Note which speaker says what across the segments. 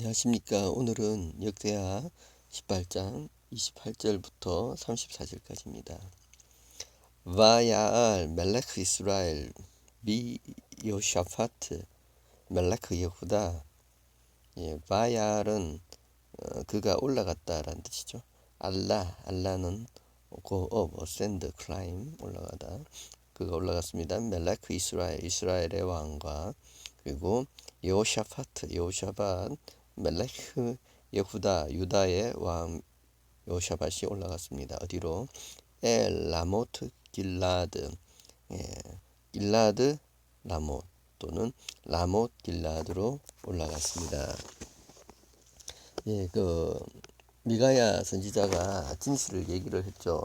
Speaker 1: 안녕하십니까. 오늘은 역대하 18장 28절부터 34절까지입니다. 바야알 멜레크 이스라엘 미 요샤파트 멜레크 예후다 예, 바야알은 어, 그가 올라갔다라는 뜻이죠. 알라 알라는 go up, ascend, climb 올라가다 그가 올라갔습니다. 멜레크 이스라엘 이스라엘의 왕과 그리고 요샤파트 요샤밭 멜레크 예후다 유다의 왕 요샤밭이 올라갔습니다. 어디로? 엘 라모트 길라드 예, 길라드 라못 또는 라못 길라드로 올라갔습니다. 예, 그 미가야 선지자가 진실을 얘기를 했죠.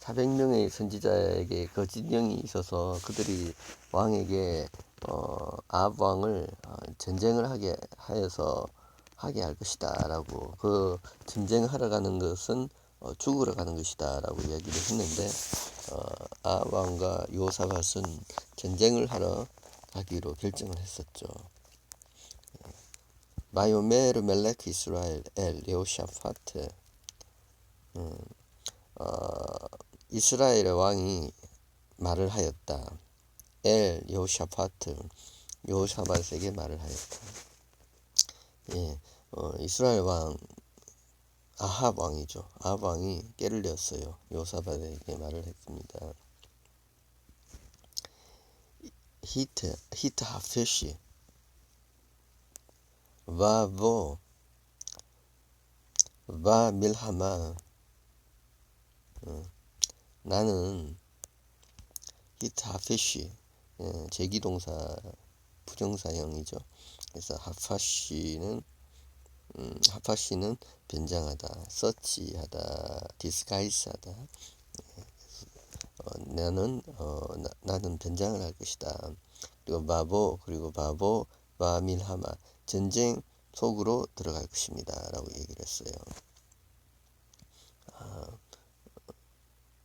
Speaker 1: 400명의 선지자에게 거짓령이 있어서 그들이 왕에게 어, 아합 왕을 어, 전쟁을 하게 하여서 하게 할 것이다라고 그 전쟁하러 가는 것은 어, 죽으러 가는 것이다라고 이야기를 했는데 어, 아합 왕과 요사밭은 전쟁을 하러 가기로 결정을 했었죠. 마요메르 멜레크 이스라엘 엘 요샤파트 음, 어, 이스라엘의 왕이 말을 하였다. 엘 요샤파트 요샤밭에게 말을 하였다. 예, 어, 이스라엘 왕 아합 왕이죠. 아합 왕이 깨를 내었어요. 요사밭에게 말을 했습니다. 히트 히트 하페시 와보 와 밀하마 어, 나는 히트 하페시 예, 제기동사 부정사형이죠. 그래서 하파시는 음, 하파시는 변장하다, 서치하다, 디스가이스하다. 예, 어, 나는 어, 나, 는 변장을 할 것이다. 그리고 바보 그리고 바보 바밀하마 전쟁 속으로 들어갈 것입니다.라고 얘기를 했어요. 아,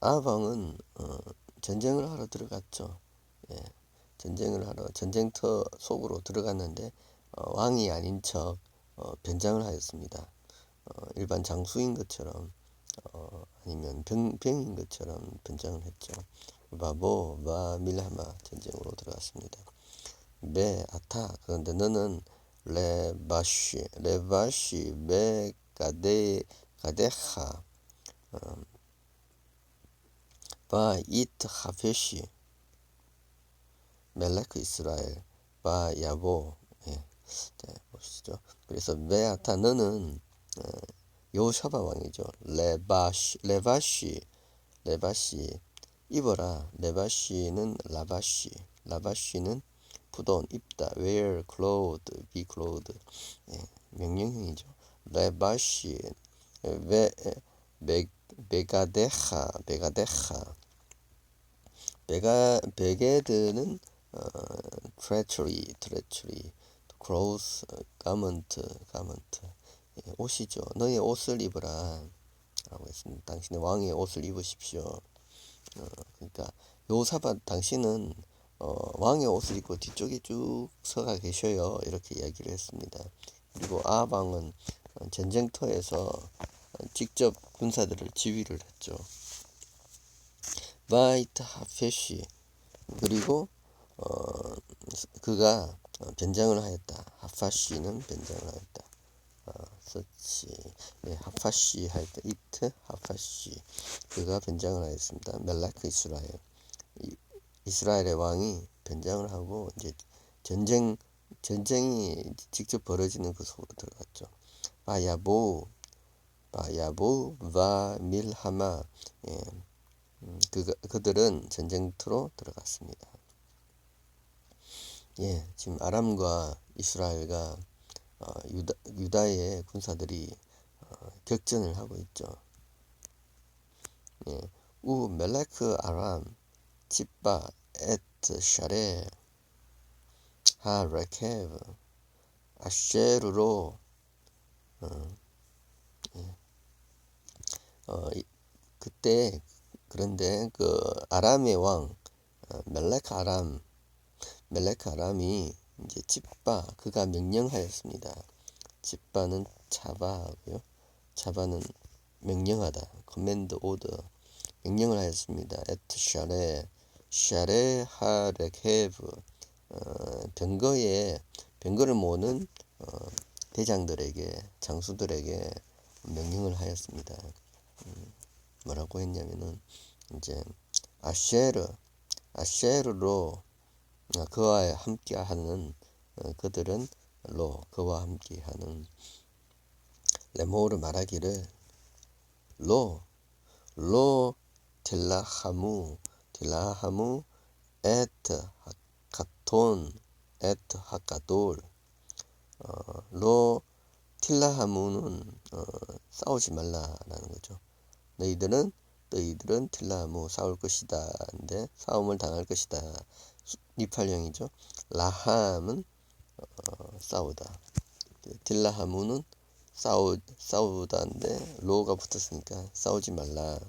Speaker 1: 아방은 어, 전쟁을 하러 들어갔죠. 예. 전쟁을 하러 전쟁터 속으로 들어갔는데 어, 왕이 아닌 척 어, 변장을 하였습니다. 어, 일반 장수인 것처럼 어, 아니면 병, 병인 것처럼 변장을 했죠. 바보 바 밀하마 전쟁으로 들어갔습니다. 베 아타 그런데 너는 레바시 레바시 베 가데 가데하 어, 바 이트 하페시 멜레크 이스라엘 바 야보 예. 자, 보시죠. 그래서 메아타 너는 어, 왕이죠. 레바시 레바시 레바시 입어라. 레바시는 라바시 라바시는 부돈 입다. wear clothed be clothed 예, 명령형이죠. 레바시 베 베 베가데하 베가데하 베가 베게드는 어, treachery, treachery, clothes, garment, garment. 예, 옷이죠. 너의 옷을 입으라. 라고 했습니다. 당신의 왕의 옷을 입으십시오. 어, 그러니까 요사밭 당신은 어, 왕의 옷을 입고 뒤쪽에 쭉 서가 계셔요. 이렇게 이야기를 했습니다. 그리고 아방은 전쟁터에서 직접 군사들을 지휘를 했죠. 바이트 하페시 그리고 어, 그가 변장을 하였다. 하파시는 변장을 하였다. 어, 서치 네, 하파시 할때 이트 하파시 그가 변장을 하였습니다. 멜라크 이스라엘 이, 이스라엘의 왕이 변장을 하고 이제 전쟁 전쟁이 직접 벌어지는 그 속으로 들어갔죠. 바야보 바야보 바 밀하마 예. 음, 그 그들은 전쟁터로 들어갔습니다. 예, 지금 아람과 이스라엘과 어, 유다, 유다의 군사들이 어, 격전을 하고 있죠. 예, 우 멜레크 아람 치바 에트 샤레 하 레케브 아쉐르로 어, 예. 어, 그때 그런데 그 아람의 왕 어, 멜레크 아람 멜레크 아람이 이제 집바 그가 명령하였습니다. 집바는 자바하고요. 자바는 명령하다. 커맨드 오더 명령을 하였습니다. at 샤레 샤레 어, 병거에 병거를 모는 어, 대장들에게 장수들에게 명령을 하였습니다. 음, 뭐라고 했냐면은 이제 아쉐르 아쉐르로 어, 그와 함께하는 어, 그들은 로 그와 함께하는 레모르 말하기를 로로 틸라하무 틸라하무 에트 하카톤 에트 하카돌 어, 로 틸라하무는 어, 싸우지 말라라는 거죠. 너희들은 너희들은 틸라하무 싸울 것이다. 근데 싸움을 당할 것이다. 니팔령이죠. 라함은 어, 싸우다. 딜라하무는 싸우 싸우다인데 로가 붙었으니까 싸우지 말라.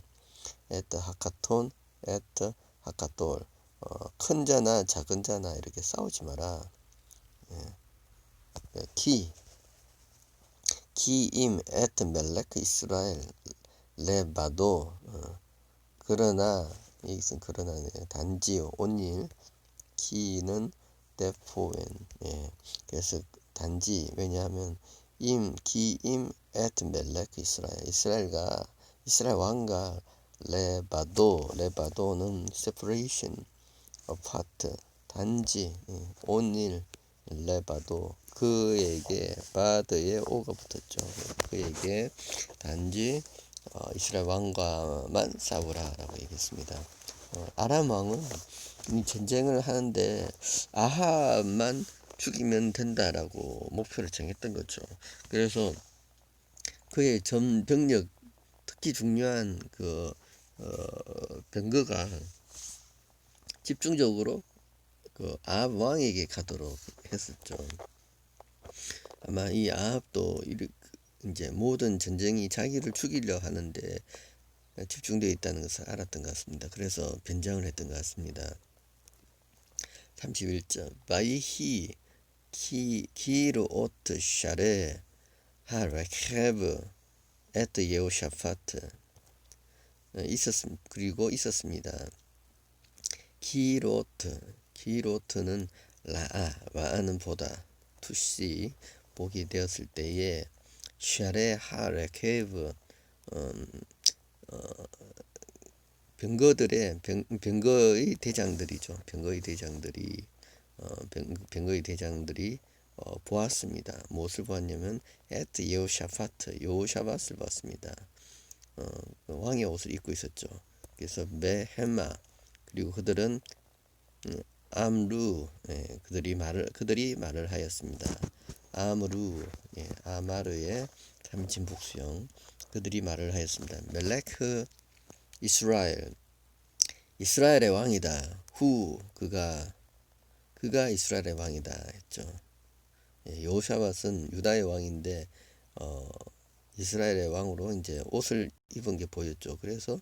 Speaker 1: 에트 하카톤 에트 하카톨 어, 큰 자나 작은 자나 이렇게 싸우지 마라. 예. 예, 키 키임 에트 멜렉 이스라엘 레바도 어, 그러나 이것은 그러나네요. 단지 온일 키는 데포웬 예. 그래서 단지 왜냐하면 임 기임 에트 멜렉 이스라엘 이스라엘과 이스라엘 왕과 레바도 레바도는 separation apart 단지 예. 온일 레바도 그에게 바드에 오가 붙었죠. 그에게 단지 어, 이스라엘 왕과만 싸우라라고 얘기했습니다. 어, 아람 왕은 이 전쟁을 하는데 아합만 죽이면 된다라고 목표를 정했던 거죠. 그래서 그의 전 병력 특히 중요한 그 어, 병거가 집중적으로 그 아합 왕에게 가도록 했었죠. 아마 이 아합도 이제 모든 전쟁이 자기를 죽이려 하는데 집중되어 있다는 것을 알았던 것 같습니다. 그래서 변장을 했던 것 같습니다. 31점 바이히 키 키르 오트 샤레 하레케브 에트 예호샤파트 있었 그리고 있었습니다. 키로트 키로트는 라아 와는 보다 투시 보게 되었을 때에 샤레 하레케브 음, 어, 병거들의 병, 병거의 대장들이죠. 병거의 대장들이 어, 병, 병거의 대장들이 어, 보았습니다. 무엇을 보았냐면 에트 여호샤파트 여호샤밧을 봤습니다. 어, 그 왕의 옷을 입고 있었죠. 그래서 메헤마 그리고 그들은 음, 암루 예, 그들이 말을 그들이 말을 하였습니다. 아무루 예, 아마르의 삼진 복수형 그들이 말을 하였습니다. 멜레크 이스라엘 이스라엘의 왕이다. 후 그가 그가 이스라엘의 왕이다 했죠. 예, 여호샤밧은 유다의 왕인데 어, 이스라엘의 왕으로 이제 옷을 입은 게 보였죠. 그래서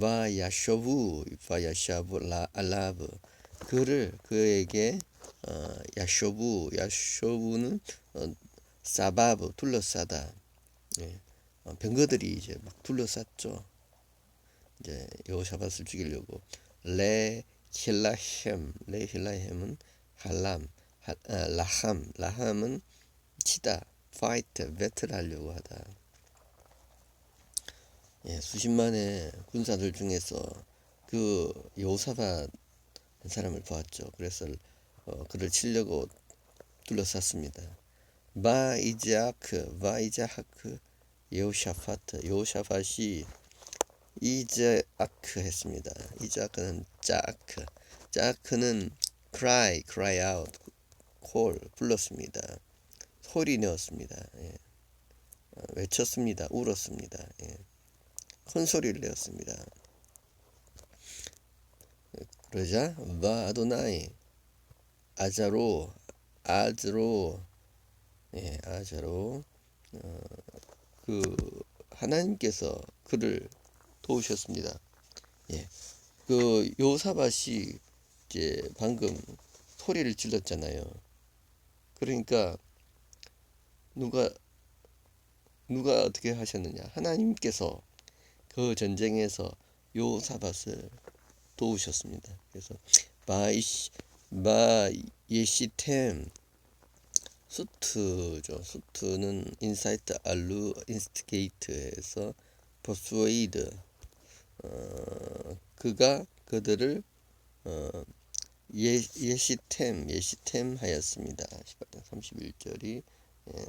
Speaker 1: 바야쇼부 바야샤부 라 알라브 그를 그에게 어, 야쇼부 야쇼부는 어, 사바브 둘러싸다 예, 어, 병거들이 이제 막 둘러쌌죠. 이제 여호샤밧을 죽이려고 레 힐라햄 레 힐라햄은 할람 하, 아, 라함 라함은 치다 파이트 배틀 하려고 하다 예, 수십만의 군사들 중에서 그 여호사밧 한 사람을 보았죠. 그래서 어, 그를 치려고 둘러쌌습니다. 바 이자크 바 이자크 여호샤파트 여호샤팟이 이자크 했습니다. 이자크는 짜크 짜크는 cry cry out 콜 불렀습니다. 소리 내었습니다. 예. 어, 외쳤습니다. 울었습니다. 예. 큰 소리를 내었습니다. 그러자 바 아도나이 아자로 아즈로 예, 아자로 어, 그 하나님께서 그를 도우셨습니다. 예. 그 요사밭이 이제 방금 소리를 질렀잖아요. 그러니까 누가 누가 어떻게 하셨느냐? 하나님께서 그 전쟁에서 요사밭을 도우셨습니다. 그래서 바이시 바예시템 수트죠. 수트는 인사이트 알루 인스티게이트에서 퍼스웨이드 어, 그가 그들을 어, 예, 예시템 예시템 하였습니다. 18장 31절이 예,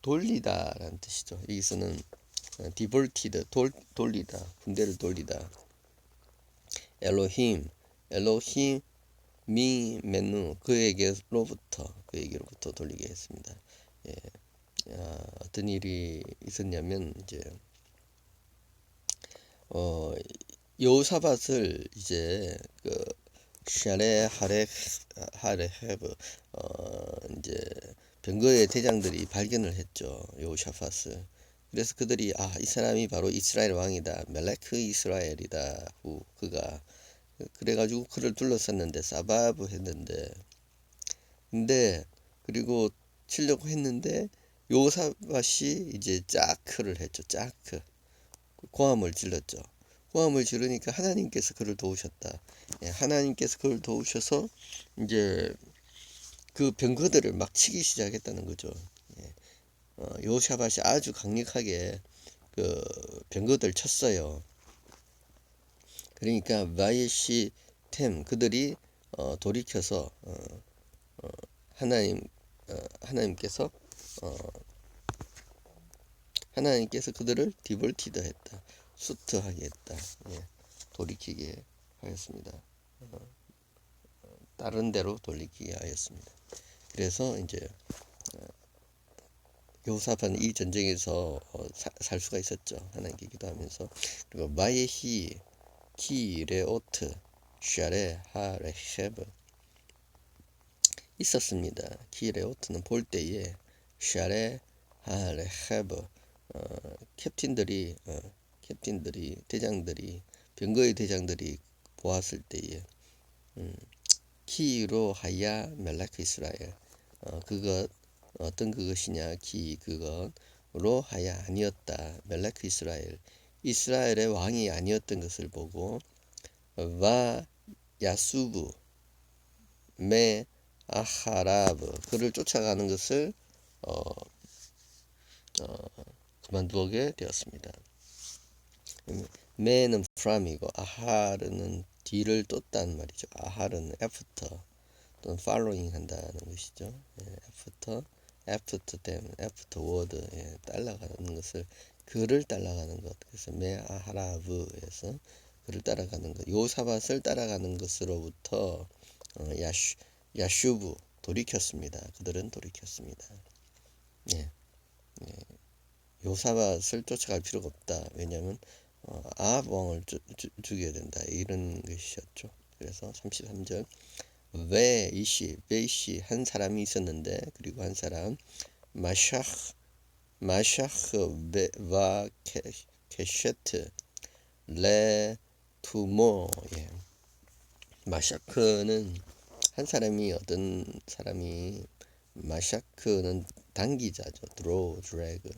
Speaker 1: 돌리다라는 뜻이죠. 여기서는 디볼티드 돌, 돌리다 군대를 돌리다 엘로힘 엘로힘 미 메누 그에게로부터 그에게로부터 돌리게 했습니다. 예, 아, 어떤 일이 있었냐면 이제 어 여호사밧을 이제 그 샤레 하레 하레 헤브 어 이제 병거의 대장들이 발견을 했죠 여호샤밧을. 그래서 그들이 아 이 사람이 바로 이스라엘 왕이다. 멜레크 이스라엘이다. 후 그가 그래가지고 그를 둘러쌌는데 사바브 했는데. 근데 그리고 치려고 했는데 요사밭이 이제 짜크를 했죠 짜크. 고함을 질렀죠. 고함을 지르니까 하나님께서 그를 도우셨다. 예, 하나님께서 그를 도우셔서 이제 그 병거들을 막 치기 시작했다는 거죠. 예, 어, 요샤밭이 아주 강력하게 그 병거들 쳤어요 그러니까 바이시 템 그들이 어, 돌이켜서 어, 어, 하나님 어, 하나님께서 어, 하나님께서 그들을 디볼티드 했다 수트하게 했다 예, 돌이키게 하였습니다. 어, 다른 데로 돌리키게 하였습니다. 그래서 이제 어, 요사반 이 전쟁에서 어, 사, 살 수가 있었죠. 하나님께 기도하면서. 그리고 마예히 키레오트 샤레 하레쉐브 있었습니다. 키레오트는 볼 때에 샤레 하레쉐브 어, 캡틴들이 어, 캡틴들이 대장들이 병거의 대장들이 보았을 때에 음, 키로 하야 멜라크 이스라엘 어, 그것 어떤 그것이냐 키 그것으로 하야 아니었다 멜라크 이스라엘 이스라엘의 왕이 아니었던 것을 보고 와 야수부 메 아하라브 그를 쫓아가는 것을 어, 어, 그만두게 되었습니다. 메는 프람이고 아하르는 뒤를 쫓다는 말이죠. 아하르는 애프터 또는 following 한다는 것이죠. 예, 애프터 애프터 때문에 워드 예, 따라가는 것을 그를 따라가는 것. 그래서 메아하라브에서 그를 따라가는 것. 요사밭을 따라가는 것으로부터 어, 야슈 야슈브 돌이켰습니다. 그들은 돌이켰습니다. 예. 예. 요사밭을 쫓아갈 필요가 없다. 왜냐하면 어, 아합 왕을 주, 주, 죽여야 된다. 이런 것이었죠. 그래서 33절 왜 이시 베이시 한 사람이 있었는데 그리고 한 사람 마샤흐 마샤흐 와 케셰트 레 투모 예. 마샤크는 한 사람이 어떤 사람이 마샤크는 당기자죠. 드로우 드래그.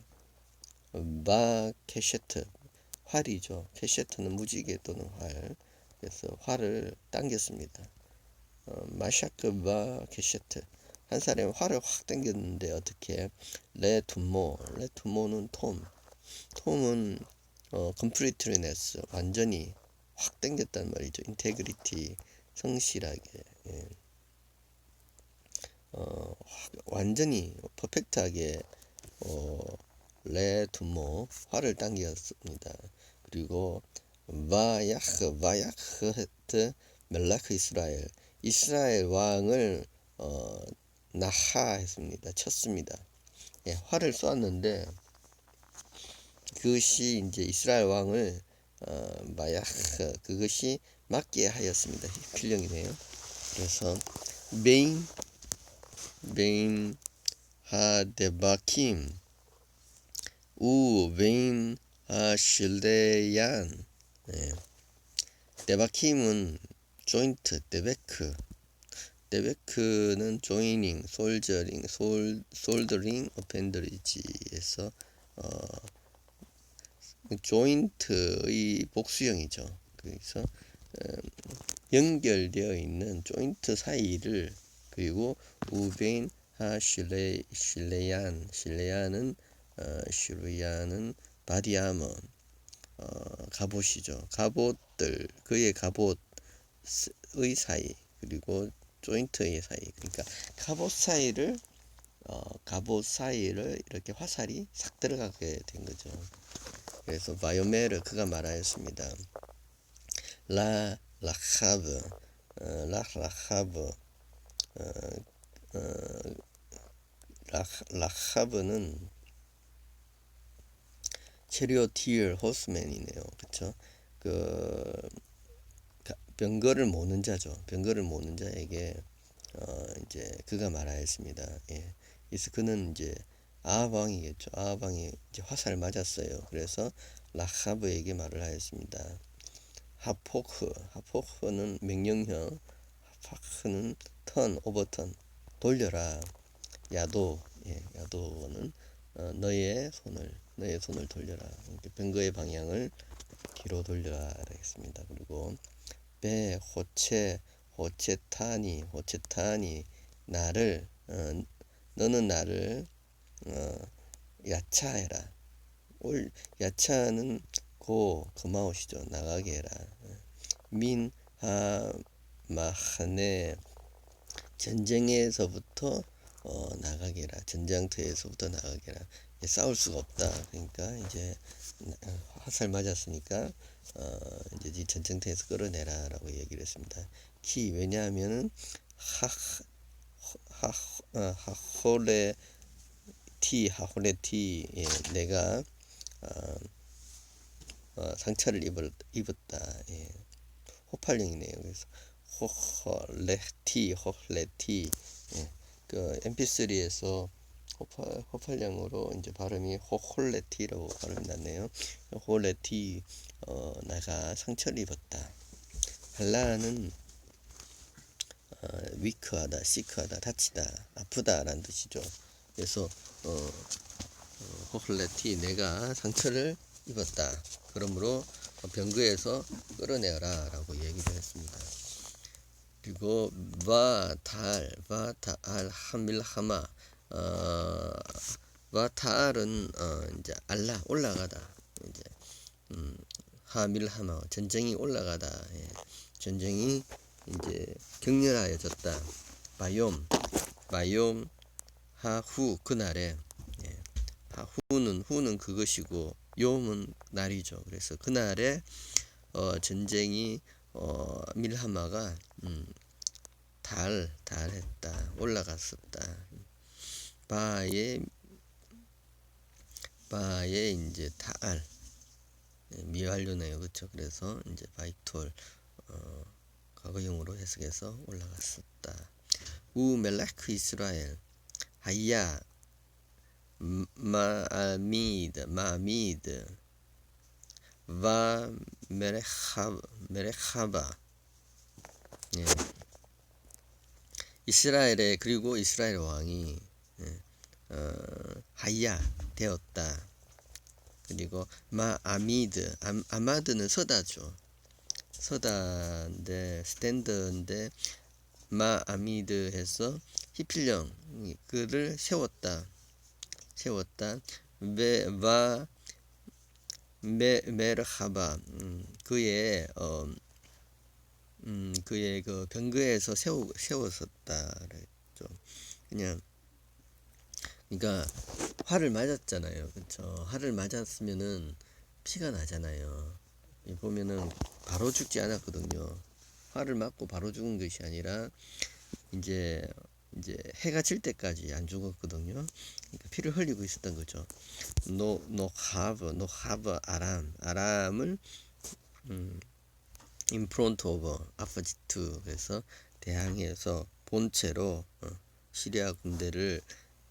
Speaker 1: 바 케셰트 활이죠. 케셰트는 무지개 또는 활. 그래서 활을 당겼습니다. 어, 마샤크 바 케셰트 한 사람이 활을 확 당겼는데 어떻게 레 투모. 레 투모는 톰. 톰은 어 컴플리트리네스 완전히 확 당겼단 말이죠. 인테그리티 성실하게. 예. 어 확, 완전히 퍼펙트하게 어 레 투모 활을 당겼습니다. 그리고 바야흐 바야흐 헤트 멜라크 이스라엘 이스라엘 왕을 어 나하 했습니다. 쳤습니다. 예, 활을 쏘았는데 그것이 이제 이스라엘 왕을 어, 마야흐 그것이 맞게 하였습니다. 필령이네요. 그래서 메인 메인 하데바킴 우 베인 하실데얀 예. 데바킴은 조인트 데베크 데베크는 joining, soldiering, sol, soldering, appendag에서 어, joint의 복수형이죠. 그래서 어, 연결되어 있는 조인트 사이를 그리고 우베인 하 실레 실레얀 실레얀은 어, 실레얀은 바디아머 어, 갑옷이죠. 갑옷들 그의 갑옷의 사이 그리고 조인트의 사이 그러니까 갑옷 사이를 어, 갑옷 사이를 이렇게 화살이 싹 들어가게 된 거죠. 그래서 바이오메르 그가 말하였습니다. 라 라하브 어, 라 라하브 어, 어, 라 라하브는 체리오티얼 호스맨이네요. 그쵸? 그 가- 병거를 모는 자죠. 병거를 모는 자에게 어 이제 그가 말하였습니다. 예. 그래서 그는 이제 아방이겠죠. 아방이 이제 화살 맞았어요. 그래서 라하브에게 말을 하였습니다. 하포크, 하포크는 명령형, 하파크는 턴, 오버턴, 돌려라. 야도, 예, 야도는 어, 너의 손을, 너의 손을 돌려라. 이렇게 병거의 방향을 뒤로 돌려라. 하겠습니다. 그리고 배, 호체, 호체타니, 호체타니, 나를, 어, 너는 나를 어, 야차해라. 올 야차는 고 그마옷이죠. 나가게 해라. 민하 마하네 전쟁에서부터 어, 나가게 해라. 전장터에서부터 나가게 해라. 이제 싸울 수가 없다. 그러니까 이제 어, 화살 맞았으니까 어, 이제 이 전쟁터에서 끌어내라라고 얘기를 했습니다. 키 왜냐하면은 하하 어, 하호레 티 예, 내가 어, 어, 상처를 입을, 입었다. 예. 호팔령이네요. 그래서 호호레티 호레티 예. 그 MP3에서 호팔 호팔령으로 이제 발음이 호홀레티라고 발음이 났네요. 호레티 어, 내가 상처를 입었다. 할라는 어, 위크하다, 시크하다, 다치다, 아프다라는 뜻이죠. 그래서 어, 어, 호플레티 내가 상처를 입었다. 그러므로 병거에서 끌어내라라고 얘기를 했습니다. 그리고 바 탈 바탈 하밀하마 어, 바탈은 어, 이제 알라 올라가다 이제 음, 하밀하마 전쟁이 올라가다 예. 전쟁이 이제 격렬하여졌다 바욤 바욤 하후 그날에 예. 하후는 후는 그것이고 욤은 날이죠. 그래서 그날에 어, 전쟁이 어, 밀하마가 음, 달 달했다 올라갔었다. 바에 바에 이제 달 예, 미완료네요. 그렇죠. 그래서 이제 바이톨 어, 과거형으로 해석해서 올라갔었다. 우 멜라크 이스라엘 하야 마미드 마미드 와 메레하 메레하바 예. 이스라엘의 그리고 이스라엘 왕이 예. 어, 하야 되었다. 그리고 마 아미드 아, 아마드는 서다죠. 서다인데 스탠드인데 마 아미드 해서 히필령 그를 세웠다. 세웠다. 메와 메 메르하바 음, 그의 어, 음, 그의 그 병거에서 세우 세웠었다. 그랬죠. 그냥 그러니까 활을 맞았잖아요. 그렇죠. 활을 맞았으면은 피가 나잖아요. 이 보면은 바로 죽지 않았거든요. 활을 맞고 바로 죽은 것이 아니라 이제 이제 해가 질 때까지 안 죽었거든요. 그러니까 피를 흘리고 있었던 거죠. 노 노하브 노하브 아람 아람을 음, in front of 아파지트 그래서 대항해서 본체로 어, 시리아 군대를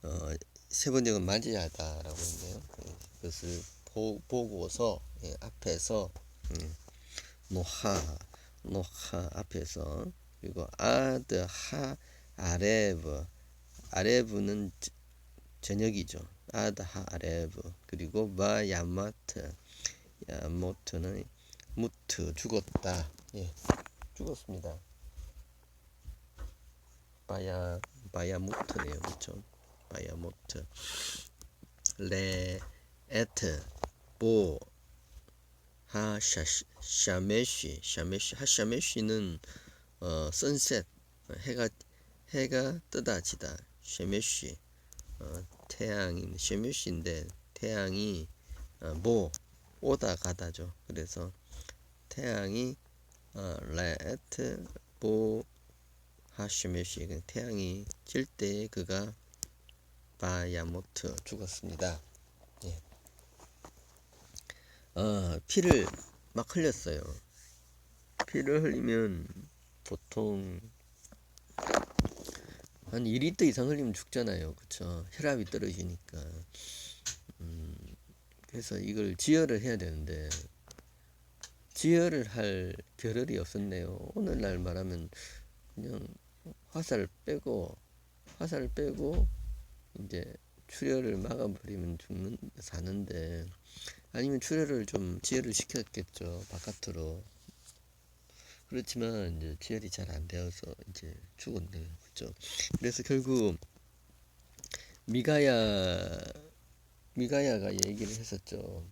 Speaker 1: 어, 세 번역은 맞이하다라고 했네요. 예, 그것을 보, 보고서 예, 앞에서 음, 노하 노하 앞에서 그리고 아드 하 아레브 아레브는 저- 저녁이죠. 아드하 아레브 그리고 바야마트 야모트는 무트 죽었다. 예, 죽었습니다. 바야 바야무트네요, 그렇죠? 바야모트 레 에트 보 하샤 샤메시 샤메시 하샤메시는 어 선셋 해가 해가 뜨다 지다 샤메시 어, 태양이 샤메시인데 태양이 어, 뭐 오다 가다죠. 그래서 태양이 어, 레트 보 하시메시 그 태양이 질 때 그가 바야모트 죽었습니다. 예. 어, 피를 막 흘렸어요. 피를 흘리면 보통 한 2리터 이상 흘리면 죽잖아요. 그쵸? 혈압이 떨어지니까. 음, 그래서 이걸 지혈을 해야 되는데, 지혈을 할 겨를이 없었네요. 오늘날 말하면 그냥 화살 빼고, 화살 빼고, 이제 출혈을 막아버리면 죽는, 사는데, 아니면 출혈을 좀 지혈을 시켰겠죠. 바깥으로. 그렇지만 이제 지혈이 잘 안 되어서 이제 죽었네요. 그죠? 그래서 결국 미가야 미가야가 얘기를 했었죠.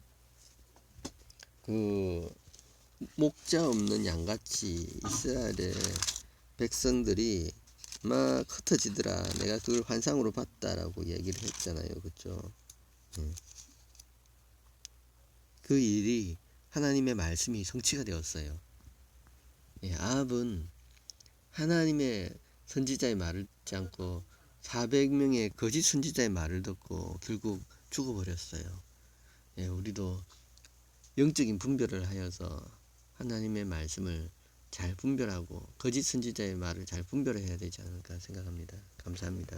Speaker 1: 그 목자 없는 양같이 이스라엘의 백성들이 막 흩어지더라. 내가 그걸 환상으로 봤다라고 얘기를 했잖아요. 그죠? 음. 그 일이 하나님의 말씀이 성취가 되었어요. 예, 아합은 하나님의 선지자의 말을 듣지 않고 400명의 거짓 선지자의 말을 듣고 결국 죽어버렸어요. 예, 우리도 영적인 분별을 하여서 하나님의 말씀을 잘 분별하고 거짓 선지자의 말을 잘 분별해야 되지 않을까 생각합니다. 감사합니다.